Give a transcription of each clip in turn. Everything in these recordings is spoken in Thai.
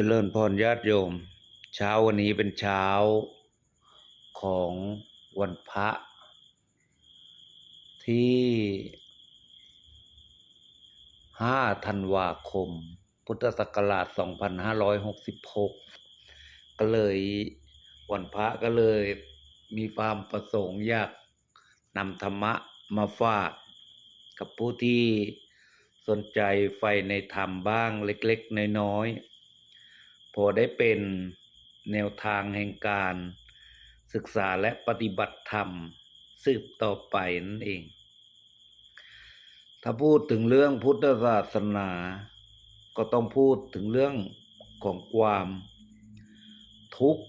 เจริญพรญาติโยม เช้าวันนี้เป็นเช้าของวันพระ ที่ห้าธันวาคม พุทธศักราช 2566 ก็เลยวันพระก็เลยมีความประสงค์อยากนำธรรมะมาฝากกับผู้ที่สนใจใฝ่ในธรรมบ้างเล็ก ๆ น้อยๆ อได้เป็นแนวทางแห่งการศึกษาและปฏิบัติธรรมสืบต่อไปนั่นเอง ถ้าพูดถึงเรื่องพุทธศาสนา ก็ต้องพูดถึงเรื่องของความทุกข์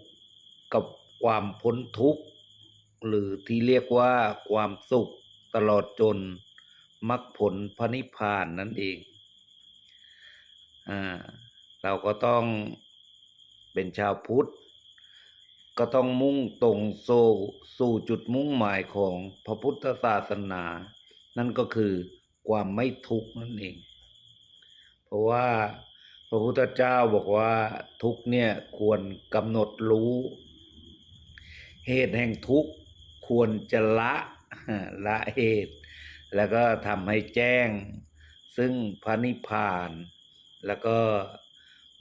กับความพ้นทุกข์ หรือที่เรียกว่าความสุขตลอดจนมรรคผลพระนิพพานนั่นเอง อ่า เราก็ต้อง เป็นชาวพุทธ ก็ต้องมุ่งตรงโซสู่จุดมุ่งหมายของพระพุทธศาสนา นั่นก็คือความไม่ทุกข์นั่นเอง เพราะว่าพระพุทธเจ้าบอกว่าทุกเนี่ยควรกำหนดรู้ เหตุแห่งทุกข์ควรจะละละเหตุ แล้วก็ทำให้แจ้ง ซึ่งพระนิพพาน แล้วก็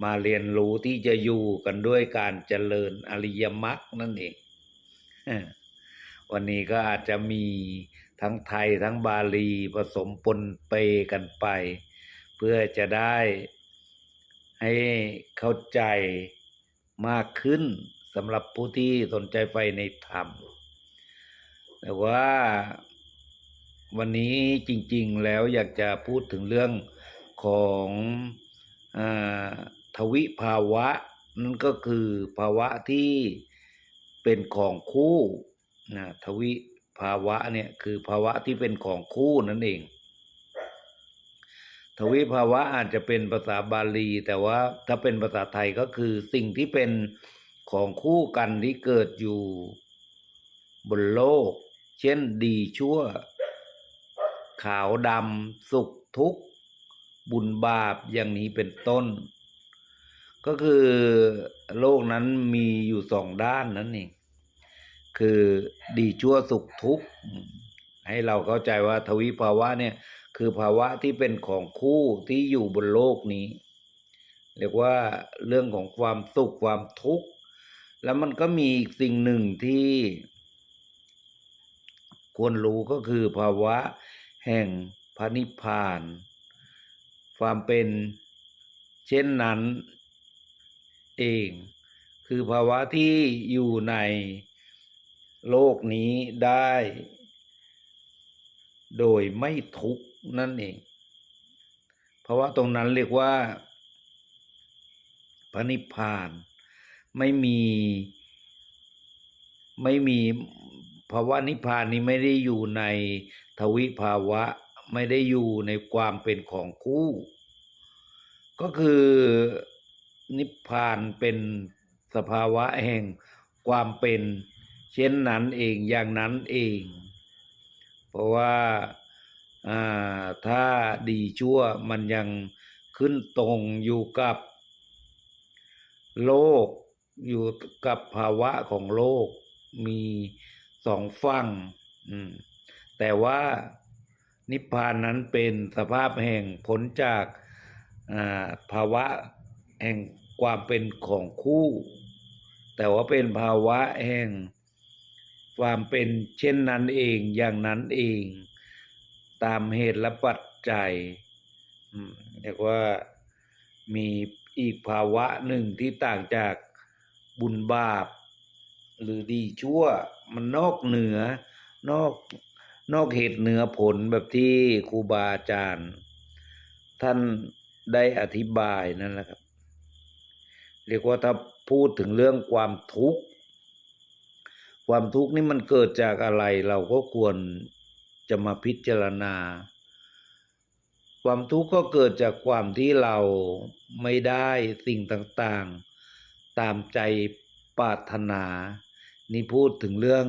มาเรียนรู้ที่จะอยู่กันด้วยการเจริญอริยมรรคนั่นเอง วันนี้ก็อาจจะมีทั้งไทยทั้งบาลีผสมปนเปกันไป เพื่อจะได้ให้เข้าใจมากขึ้นสำหรับผู้ที่สนใจไฟในธรรม แต่ว่าวันนี้จริง ๆ แล้วอยากจะพูดถึงเรื่องของอา ทวิภาวะ นั่นก็คือภาวะที่เป็นของคู่นะทวิภาวะเนี่ยคือภาวะที่เป็นของคู่นั่นเอง ทวิภาวะอาจจะเป็นภาษาบาลี แต่ว่าถ้าเป็นภาษาไทยก็คือสิ่งที่เป็นของคู่กันที่เกิดอยู่บนโลก เช่นดีชั่ว ขาวดำสุขทุกข์ บุญบาปอย่างนี้เป็นต้น ก็คือโลกนั้นมีอยู่สองด้านนั่นเองคือดีชั่วสุขทุกข์ให้เราเข้าใจว่าทวิภาวะเนี่ยคือภาวะที่เป็นของคู่ที่อยู่บนโลกนี้ เรียกว่าเรื่องของความสุขความทุกข์แล้วมันก็มีอีกสิ่งหนึ่งที่ ควรรู้ก็คือภาวะแห่งพระนิพพาน ความเป็นเช่นนั้น เอง คือภาวะที่อยู่ในโลกนี้ได้ โดยไม่ทุกข์นั่นเอง เพราะว่าตรงนั้นเรียกว่าพระนิพพานไม่มีไม่มีภาวะนิพพานนี้ไม่ได้อยู่ในทวิภาวะไม่ได้อยู่ในความเป็นของคู่ ก็คือ นิพพานเป็นสภาวะแห่งความเป็นเช่นนั้นเองอย่างนั้นเอง เพราะว่าถ้าดีชั่วมันยังขึ้นตรงอยู่กับโลกอยู่กับภาวะของโลกมีสองฝั่งแต่ว่านิพพานนั้นเป็นสภาพแห่งพ้นจากภาวะแห่ง ความเป็นของคู่ แต่ว่าเป็นภาวะแห่งความเป็นเช่นนั้นเองอย่างนั้นเอง ตามเหตุและปัจจัยเรียกว่ามีอีกภาวะหนึ่งที่ต่างจากบุญบาป หรือดีชั่วมันนอกเหนือนอกนอกเหตุเหนือผลแบบที่ครูบาอาจารย์ ท่านได้อธิบายนั่นแหละครับ เรียกว่าถ้าพูดถึงเรื่องความทุกข์ ความทุกข์นี่มันเกิดจากอะไรเราก็ควรจะมาพิจารณา ความทุกข์ก็เกิดจากความที่เราไม่ได้สิ่งต่างๆ ตามใจปรารถนา นี่พูดถึงเรื่อง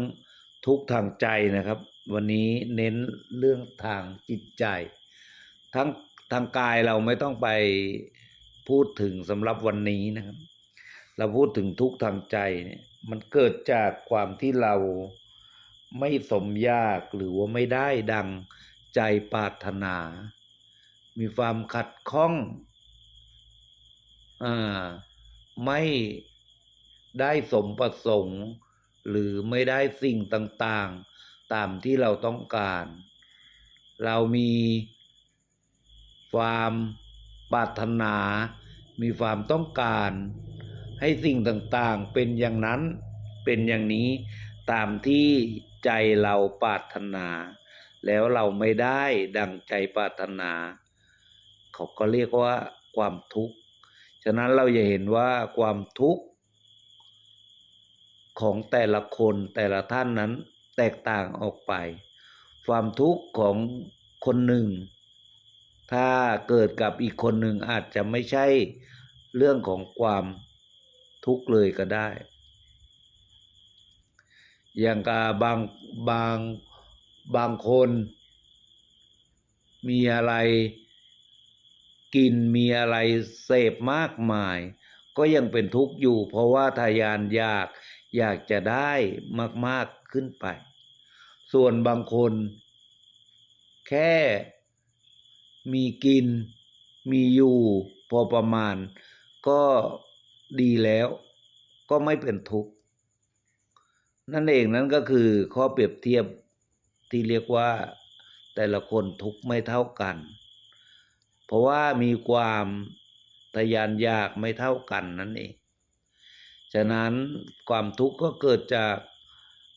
ทุกข์ทางใจนะครับ วันนี้เน้นเรื่องทางจิตใจ ทั้งทางกายเราไม่ต้องไป พูดถึงสำหรับวันนี้นะครับ เราพูดถึงทุกทางใจเนี่ยมันเกิดจากความที่เราไม่สมยากหรือว่าไม่ได้ดังใจปรารถนา มีความขัดข้องอ่าไม่ได้สมประสงค์ หรือไม่ได้สิ่งต่างๆ ตามที่เราต้องการ เรามีความปรารถนา มีความต้องการ ให้สิ่งต่างๆ เป็นอย่างนั้นเป็นอย่างนี้ตามที่ใจเราปรารถนา แล้วเราไม่ได้ดังใจปรารถนา เขาก็เรียกว่าความทุกข์ ฉะนั้นเราจะเห็นว่าความทุกข์ ของแต่ละคนแต่ละท่านนั้นแตกต่างออกไป ความทุกข์ของคนหนึ่ง ถ้าเกิดกับอีกคนหนึ่งอาจจะไม่ใช่เรื่องของความทุกข์เลยก็ได้ อย่างกับบางบางบางคนมีอะไรกินมีอะไรเสพมากมาย ก็ยังเป็นทุกข์อยู่ เพราะว่าทายานอยากอยากจะได้มาก ๆ ขึ้นไป ส่วนบางคนแค่ มีกิน มีอยู่ พอประมาณ ก็ดีแล้ว ก็ไม่เป็นทุกข์นั่นเองนั่นก็คือข้อเปรียบเทียบที่เรียกว่าแต่ละคนทุกข์ไม่เท่ากัน เพราะว่ามีความทะยานอยากไม่เท่ากันนั่นเอง ฉะนั้นความทุกข์ก็เกิดจาก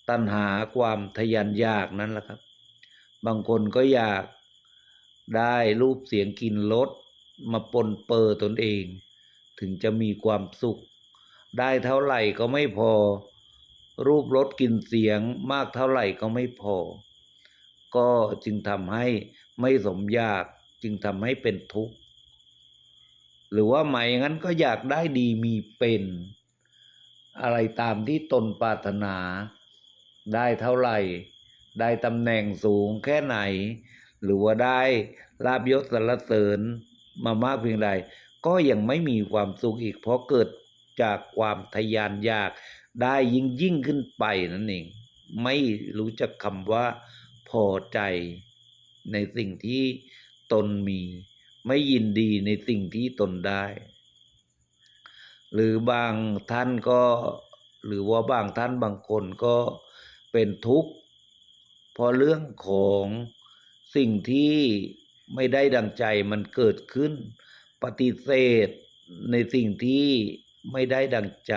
ตัณหาความทะยานอยากนั่นแหละครับ บางคนก็อยาก ได้รูปเสียงกลิ่นรสมาปนเปื้อตนเอง ถึงจะมีความสุข ได้เท่าไหร่ก็ไม่พอ รูปรสกลิ่นเสียงมากเท่าไหร่ก็ไม่พอ ก็จึงทำให้ไม่สมอยากจึงทำให้เป็นทุกข์ หรือว่าหมายงั้นก็อยากได้ดีมีเป็น อะไรตามที่ตนปรารถนา ได้เท่าไหร่ ได้ตำแหน่งสูงแค่ไหน หรือว่าได้ลาบยศสรรเสริญมามากเพียงใด ก็ยังไม่มีความสุขอีก เพราะเกิดจากความทะยานอยากได้ยิ่งยิ่งขึ้นไปนั่นเอง ไม่รู้จักคำว่าพอใจในสิ่งที่ตนมี ไม่ยินดีในสิ่งที่ตนได้ หรือบางท่านก็หรือว่าบางท่านบางคนก็เป็นทุกข์เพราะเรื่องของ สิ่งที่ไม่ได้ดังใจมันเกิดขึ้น ปฏิเสธในสิ่งที่ไม่ได้ดังใจ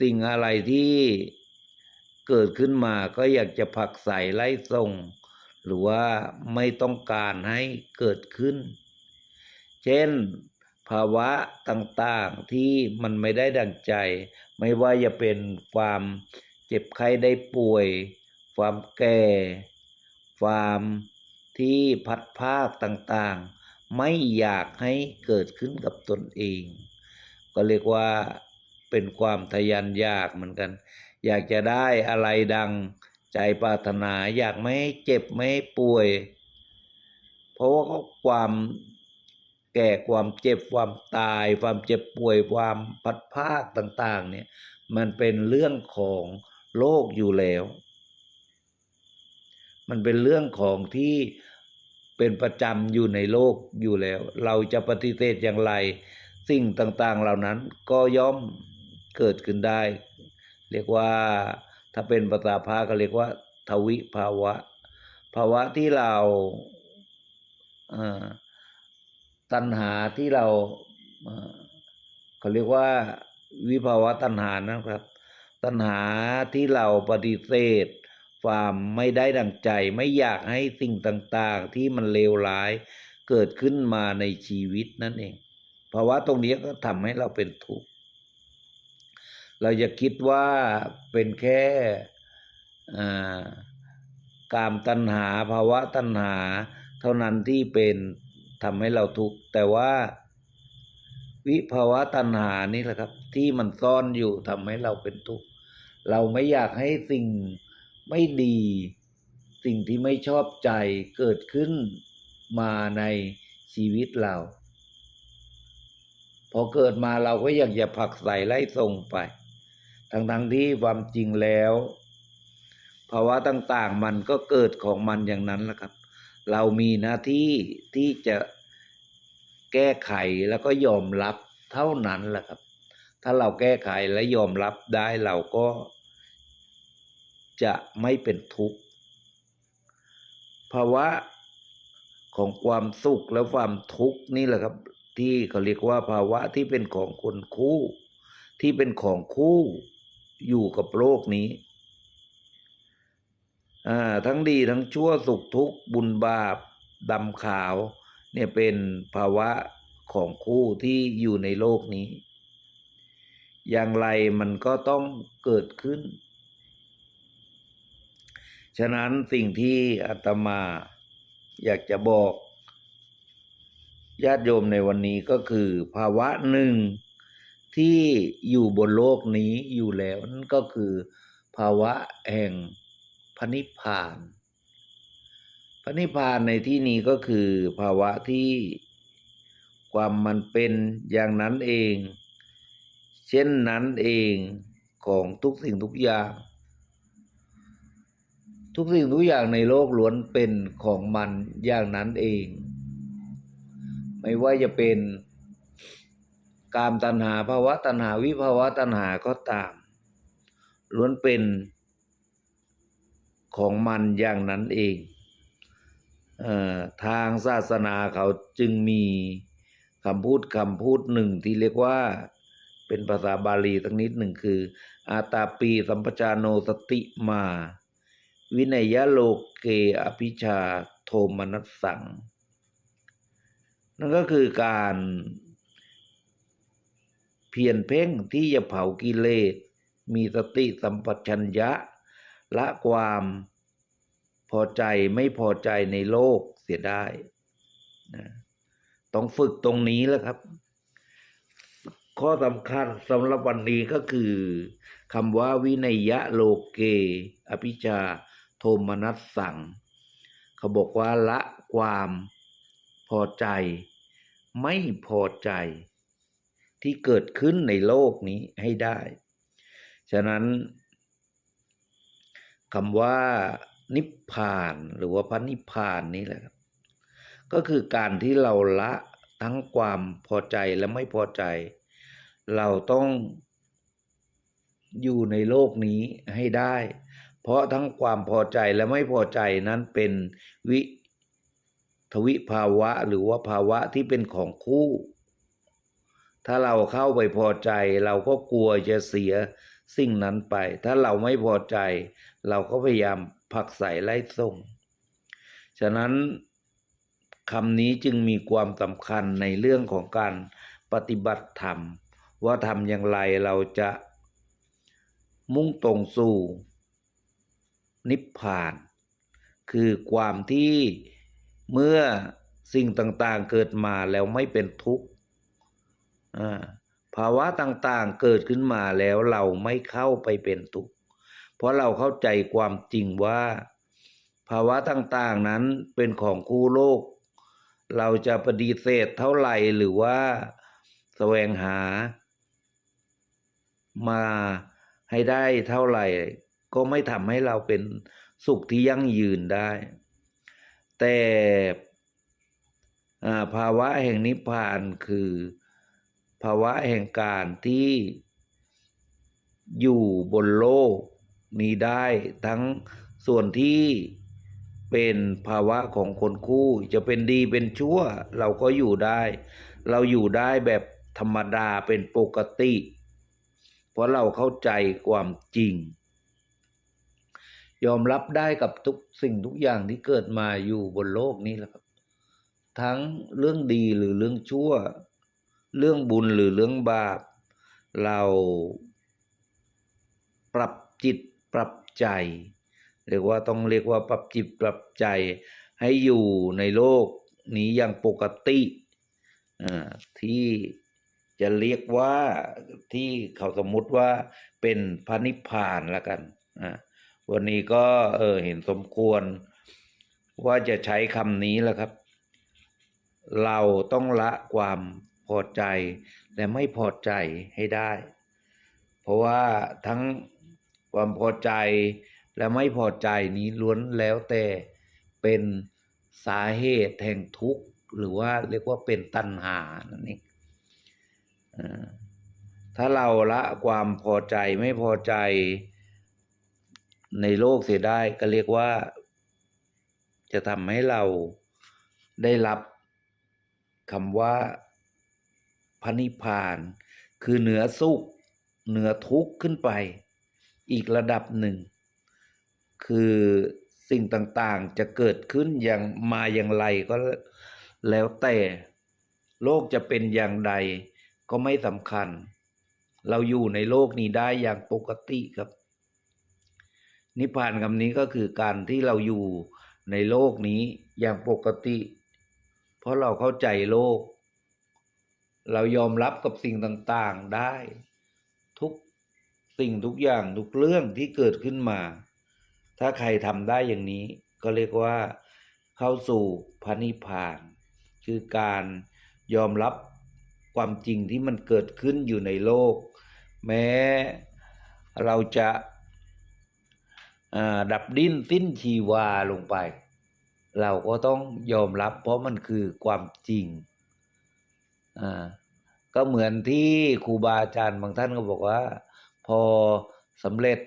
สิ่งอะไรที่เกิดขึ้นมาก็อยากจะผลักใส่ไล่ส่ง หรือว่าไม่ต้องการให้เกิดขึ้น เช่น ภาวะต่างๆที่มันไม่ได้ดังใจ ไม่ว่าจะเป็นความเจ็บไข้ได้ป่วย ความแก่ ความที่พัดภาคต่างๆ ไม่อยากให้เกิดขึ้นกับตนเอง ก็เรียกว่าเป็นความทะยานยากเหมือนกัน อยากจะได้อะไรดังใจปรารถนาอยากไม่เจ็บไม่ป่วย เพราะว่าความแก่ความเจ็บความตาย ความเจ็บป่วยความพัดภาคต่าง ๆ เนี่ย มันเป็นเรื่องของโลกอยู่แล้ว มันเป็นเรื่องของที่เป็นประจำอยู่ในโลกอยู่แล้ว เราจะปฏิเสธอย่างไร สิ่งต่างๆเหล่านั้นก็ย่อมเกิดขึ้นได้ เรียกว่าถ้าเป็นภาษาพาก็เรียกว่า ทวิภาวะ ภาวะที่เราตัณหาที่เราเขาเรียกว่าวิภาวะตัณหานะครับ ตัณหาที่เราปฏิเสธ ความไม่ได้ดังใจไม่อยากให้สิ่งต่างๆ ที่มันเลวร้ายเกิดขึ้นมาในชีวิตนั่นเองภาวะตรงนี้ก็ทำให้เราเป็นทุกข์เราจะคิดว่าเป็นแค่กามตัณหาภาวะตัณหา เท่านั้นที่เป็นทำให้เราทุกข์แต่ว่า วิภาวะตัณหานี่แหละครับ ที่มันซ่อนอยู่ทำให้เราเป็นทุกข์เราไม่อยากให้สิ่ง ไม่ดี สิ่งที่ไม่ชอบใจเกิดขึ้นมาในชีวิตเรา พอเกิดมาเราก็อยากจะผลักใส่ไล่ส่งไป ทั้งๆที่ความจริงแล้วภาวะต่างๆมันก็เกิดของมันอย่างนั้นแหละครับ เรามีหน้าที่ที่จะแก้ไขแล้วก็ยอมรับเท่านั้นแหละครับ ถ้าเราแก้ไขและยอมรับได้เราก็ จะไม่เป็นทุกข์ภาวะของความสุขและความทุกข์นี่แหละครับ ที่เขาเรียกว่าภาวะที่เป็นของคนคู่ ที่เป็นของคู่อยู่กับโลกนี้ทั้งดีทั้งชั่วสุขทุกข์บุญบาปดำขาว เนี่ยเป็นภาวะของคู่ที่อยู่ในโลกนี้ อย่างไรมันก็ต้องเกิดขึ้น ฉะนั้นสิ่งที่อาตมาอยากจะบอกญาติโยมในวันนี้ก็คือ ภาวะหนึ่งที่อยู่บนโลกนี้อยู่แล้วนั่นก็คือ ภาวะแห่งพระนิพพาน พระนิพพานในที่นี้ก็คือ ภาวะที่ความมันเป็นอย่างนั้นเอง เช่นนั้นเองของทุกสิ่งทุกอย่าง ทุกสิ่งทุกอย่างในโลกล้วนเป็นของมันอย่างนั้นเอง ไม่ว่าจะเป็นกามตัณหาภาวะตัณหาวิภาวะตัณหาก็ตาม ล้วนเป็นของมันอย่างนั้นเองเออทางศาสนาเขาจึงมีคำพูดคำพูดหนึ่งที่เรียกว่าเป็นภาษาบาลีตั้งนิดหนึ่งคือ อาตาปีสัมปชาโนสติมา วินัยโลเกอภิชาโทมนัสสัง นั่นก็คือการเพียรเพ่งที่จะเผากิเลส มีสติสัมปชัญญะ ละความพอใจไม่พอใจในโลกเสียได้นะต้องฝึกตรงนี้แล้วครับ ข้อสำคัญสำหรับวันนี้ก็คือคำว่าวินัยะโลเก อภิชา โทมนัสสังเขาบอกว่าละความพอใจ ไม่พอใจ ที่เกิดขึ้นในโลกนี้ให้ได้ ฉะนั้นคำว่านิพพานหรือว่าพระนิพพานนี่แหละครับก็คือการที่เราละทั้งความพอใจและไม่พอใจ เราต้องอยู่ในโลกนี้ให้ได้ เพราะทั้งความพอใจและไม่พอใจนั้นเป็นวิทวิภาวะหรือว่าภาวะที่เป็นของคู่ ถ้าเราเข้าไปพอใจ เราก็กลัวจะเสียสิ่งนั้นไป ถ้าเราไม่พอใจ เราก็พยายามผลักใส่ไล่ส่ง ฉะนั้นคำนี้จึงมีความสำคัญในเรื่องของการปฏิบัติธรรม ว่าทำอย่างไรเราจะมุ่งตรงสู่ นิพพาน คือความที่เมื่อสิ่งต่างๆเกิดมาแล้วไม่เป็นทุกข์ภาวะต่างๆเกิดขึ้นมาแล้วเราไม่เข้าไปเป็นทุกข์เพราะเราเข้าใจความจริงว่า ภาวะต่างๆนั้นเป็นของคู่โลก เราจะปฏิเสธเท่าไหร่หรือว่าแสวงหา มาให้ได้เท่าไหร่ ก็ไม่ทำให้เราเป็นสุขที่ยั่งยืนได้ แต่ภาวะแห่งนิพพานคือภาวะแห่งการที่อยู่บนโลกนี้ได้ทั้งส่วนที่เป็นภาวะของคนคู่จะเป็นดีเป็นชั่ว เราก็อยู่ได้ เราอยู่ได้แบบธรรมดาเป็นปกติ เพราะเราเข้าใจความจริง ยอมรับได้กับทุกสิ่งทุกอย่างที่เกิดมาอยู่บนโลกนี้แหละครับ ทั้งเรื่องดีหรือเรื่องชั่ว เรื่องบุญหรือเรื่องบาป เราปรับจิตปรับใจ เรียกว่าต้องเรียกว่าปรับจิตปรับใจให้อยู่ในโลกนี้อย่างปกติที่จะเรียกว่าที่เขาสมมุติว่าเป็นพระนิพพานละกันอ่า วันนี้ก็เออเห็นสมควร ว่าจะใช้คำนี้แหละครับ เราต้องละความพอใจ และไม่พอใจให้ได้ เพราะว่าทั้งความพอใจและไม่พอใจนี้ล้วนแล้วแต่เป็นสาเหตุแห่งทุกข์ หรือว่าเรียกว่าเป็นตัณหานั่นเองถ้าเราละความพอใจไม่พอใจ ในโลกเสียได้ก็เรียกว่า จะทำให้เราได้รับคำว่าพระนิพพาน คือเหนือสุขเหนือทุกข์ขึ้นไป อีกระดับหนึ่ง คือสิ่งต่างๆจะเกิดขึ้นอย่างมาอย่างไรก็แล้วแต่โลกจะเป็นอย่างใดก็ไม่สำคัญ เราอยู่ในโลกนี้ได้อย่างปกติครับ นิพพานคำนี้ก็คือการที่เราอยู่ในโลกนี้อย่างปกติ เพราะเราเข้าใจโลก เรายอมรับกับสิ่งต่างๆได้ ทุกสิ่งทุกอย่างทุกเรื่องที่เกิดขึ้นมา ถ้าใครทำได้อย่างนี้ ก็เรียกว่า เข้าสู่พระนิพพาน คือการยอมรับความจริงที่มันเกิดขึ้นอยู่ในโลก แม้เราจะ ดับดิ้นสิ้นชีวาลงไป เราก็ต้องยอมรับ เพราะมันคือความจริงก็เหมือนที่ครูบาอาจารย์บางท่านก็บอกว่า พอสำเร็จ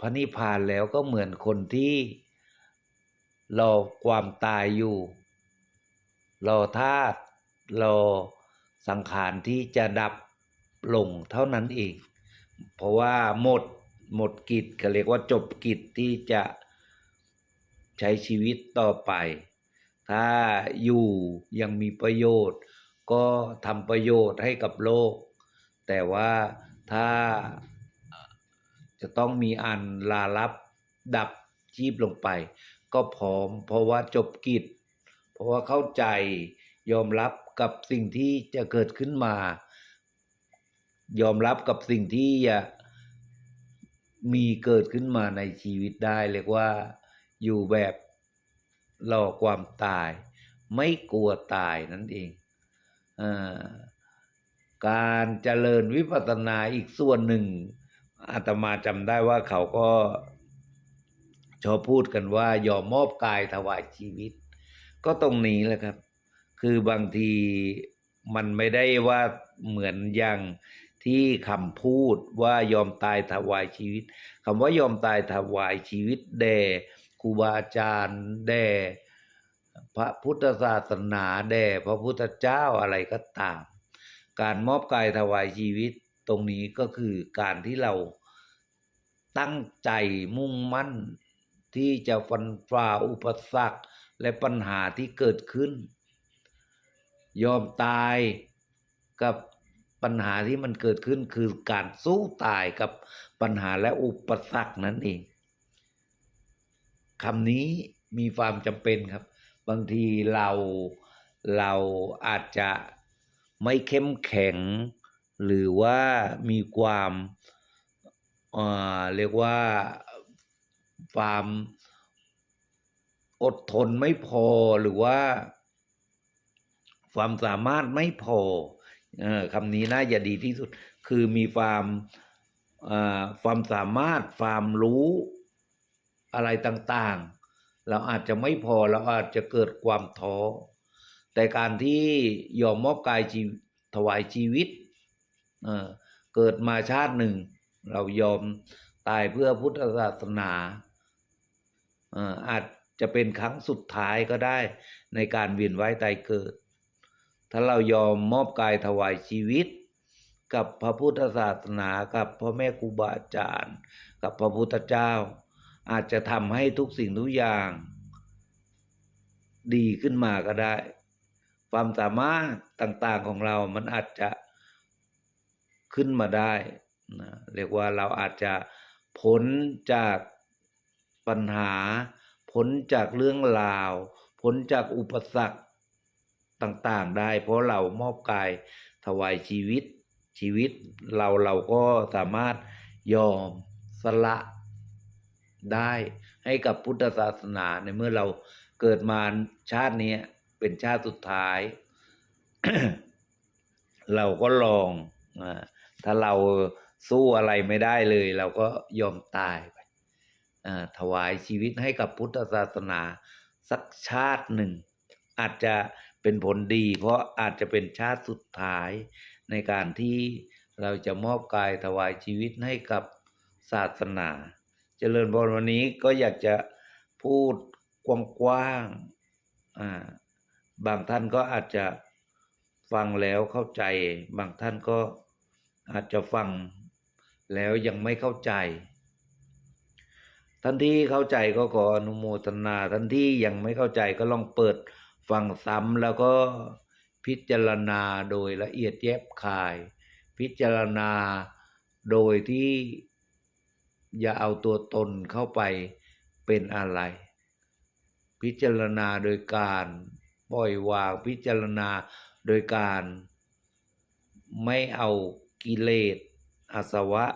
พระนิพพานแล้วก็เหมือนคนที่รอความตายอยู่ รอธาตุรอสังขารที่จะดับลงเท่านั้นเอง เพราะว่าหมด หมดกิจก็เรียกว่าจบกิจที่จะใช้ชีวิตต่อไป ถ้าอยู่ยังมีประโยชน์ ก็ทำประโยชน์ให้กับโลก แต่ว่าถ้าจะต้องมีอันลาลับดับชีพลงไป ก็พร้อมเพราะว่าจบกิจ เพราะว่าเข้าใจยอมรับกับสิ่งที่จะเกิดขึ้นมา ยอมรับกับสิ่งที่จะ มีเกิดขึ้นมาในชีวิตได้เรียกว่าอยู่แบบรอความตาย ไม่กลัวตายนั่นเองอการเจริญวิปัสสนาอีกส่วนหนึ่งอาตมาจำได้ว่าเขาก็ชอบพูดกันว่ายอมมอบกายถวายชีวิต ก็ตรงนี้แหละครับ คือบางทีมันไม่ได้ว่าเหมือนอย่าง ที่คำพูดว่ายอมตายถวายชีวิตคำว่ายอมตายถวายชีวิตแด่ครูบาอาจารย์แด่พระพุทธศาสนาแด่พระพุทธเจ้าอะไรก็ตาม การมอบกายถวายชีวิตตรงนี้ก็คือการที่เราตั้งใจมุ่งมั่นที่จะฟันฝ่าอุปสรรคและปัญหาที่เกิดขึ้น ยอมตายกับ ปัญหาที่มันเกิดขึ้นคือการสู้ตายกับปัญหาและอุปสรรคนั่นเองคำนี้มีความจำเป็นครับ บางทีเราเราอาจจะไม่เข้มแข็ง หรือว่ามีความเอ่อเรียกว่าความอดทนไม่พอหรือว่า ความสามารถไม่พอ เออคำนี้น่าจะดีที่สุด คือมีความความสามารถความรู้อะไรต่างๆ เราอาจจะไม่พอเราอาจจะเกิดความท้อแต่การที่ยอมมอบกายชีวิตถวายชีวิตเเกิดมาชาติหนึ่ง เรายอมตายเพื่อพุทธศาสนาอ่ออาจจะเป็นครั้งสุดท้ายก็ได้ในการเวียนว่ายตายเกิด ถ้าเรายอมมอบกายถวายชีวิต กับพระพุทธศาสนากับพ่อแม่ครูบาอาจารย์ กับพระพุทธเจ้า อาจจะทำให้ทุกสิ่งทุกอย่าง ดีขึ้นมาก็ได้ ความสามารถต่างๆของเรามันอาจจะขึ้นมาได้นะเรียกว่าเราอาจจะพ้นจากปัญหาพ้นจากเรื่องราวพ้นจากอุปสรรค ต่างๆได้ เพราะเรามอบกายถวายชีวิตชีวิตเราเราก็สามารถยอมสละได้ให้กับพุทธศาสนาในเมื่อเราเกิดมาชาตินี้เป็นชาติสุดท้าย เราก็ลองอาถ้าเราสู้อะไรไม่ได้เลย เราก็ยอมตายไปอ่าถวายชีวิตให้กับพุทธศาสนาสักชาติหนึ่ง อาจจะ เป็นผลดี เพราะอาจจะเป็นชาติสุดท้ายในการที่เราจะมอบกายถวายชีวิตให้กับศาสนา เจริญพรวันนี้ก็อยากจะพูดกว้างๆาบางท่านก็อาจจะฟังแล้วเข้าใจ บางท่านก็อาจจะฟังแล้วยังไม่เข้าใจ ท่านที่เข้าใจก็ขออนุโมทนา ท่านที่ยังไม่เข้าใจก็ลองเปิด ฟังซ้ำแล้วก็พิจารณาโดยละเอียดแยบคาย พิจารณาโดยที่อย่าเอาตัวตนเข้าไปเป็นอะไร พิจารณาโดยการปล่อยวางพิจารณาโดยการไม่เอากิเลสอาสวะ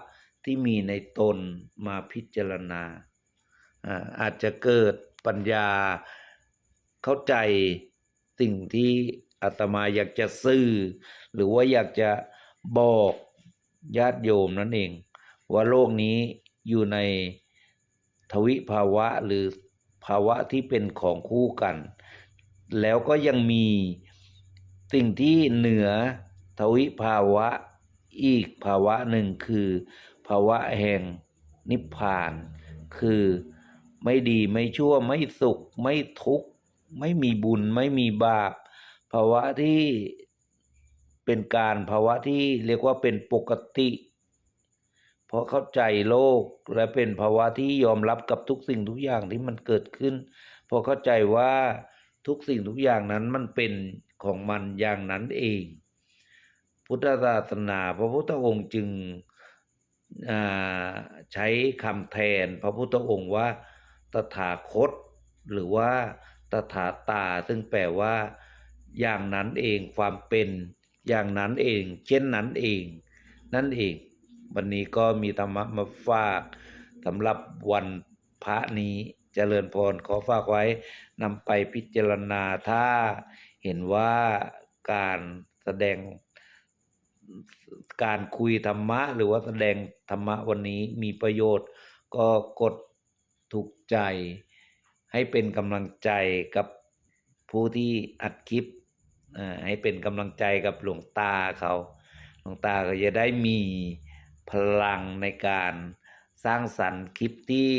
ที่มีในตนมาพิจารณาอ่าอาจจะเกิดปัญญา เข้าใจสิ่งที่อาตมาอยากจะสื่อ หรือว่าอยากจะบอกญาติโยมนั่นเอง ว่าโลกนี้อยู่ในทวิภาวะหรือภาวะที่เป็นของคู่กัน แล้วก็ยังมีสิ่งที่เหนือทวิภาวะอีกภาวะหนึ่งคือ ภาวะแห่งนิพพาน คือไม่ดีไม่ชั่วไม่สุขไม่ทุกข์ ไม่มีบุญไม่มีบาปภาวะที่เป็นการภาวะที่เรียกว่าเป็นปกติ เพราะเข้าใจโลกและเป็นภาวะที่ยอมรับกับทุกสิ่งทุกอย่างที่มันเกิดขึ้นพราะเข้าใจว่าทุกสิ่งทุกอย่างนั้นมันเป็นของมันอย่างนั้นเอง พุทธศาสนาพระพุทธองค์จึงใช้คำแทนพระพุทธองค์ว่าตถาคตหรือว่า ตถาตา ซึ่งแปลว่า อย่างนั้นเองความเป็น อย่างนั้นเอง เช่นนั้นเอง นั่นเอง วันนี้ก็มีธรรมะมาฝากสำหรับวันพระนี้เจริญพรขอฝากไว้นำไปพิจารณาถ้าเห็นว่าการแสดงการคุยธรรมะ หรือว่าแสดงธรรมะวันนี้มีประโยชน์ก็กดถูกใจ ให้เป็นกำลังใจกับผู้ที่อัดคลิปอ่าให้เป็นกำลังใจกับหลวงตาเขา หลวงตาก็จะได้มีพลังในการสร้างสรรค์คลิปที่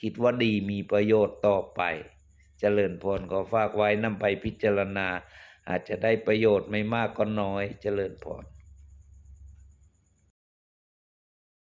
คิดว่าดีมีประโยชน์ต่อไปเจริญพรขอฝากไว้นำไปพิจารณา อาจจะได้ประโยชน์ไม่มากก็น้อยเจริญพร